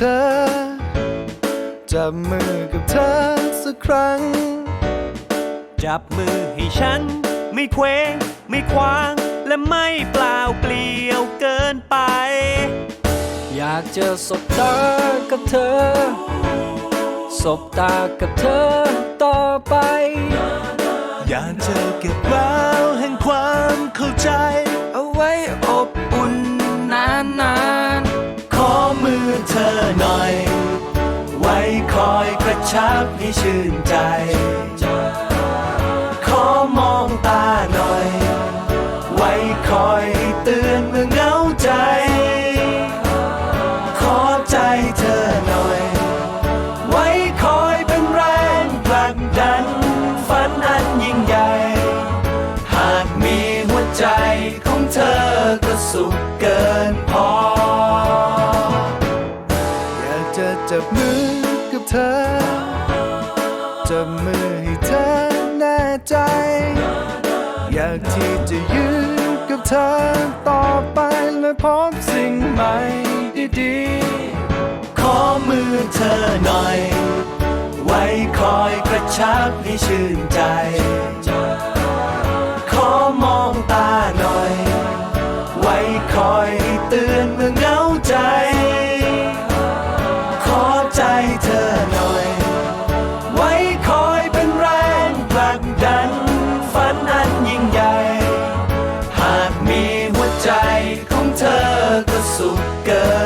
เธอ จับมือกับเธอสักครั้ง จับมือให้ฉัน ไม่เคว้งไม่คว้าง และไม่เปล่าเปลี่ยวเกินไป อยากเจะสบตากับเธอ สบตากับเธอต่อไป อยากเจะเก็บแววแห่งความเข้าใจ ชับให้ชื่นใจ ขอมองตาหน่อย ไว้คอยเตือนเมื่อเหงาใจ ขอใจเธอหน่อย ไว้คอยเป็นแรงผลักดัน ฝันอันยิ่งใหญ่ หากมีหัวใจของเธอก็สุขเกินพอ อยากจะจับมือกับเธอ จับมือให้เธอแน่ใจ อยากที่จะยืนกับเธอต่อไปและพบสิ่งใหม่ดีๆ ขอมือเธอหน่อย ไว้คอยกระชับให้ชื่นใจ ขอมองตาหน่อย ไว้คอย สุขเกิน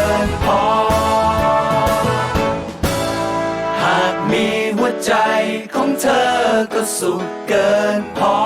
หัวใจของเธอก็สุขเกินพอ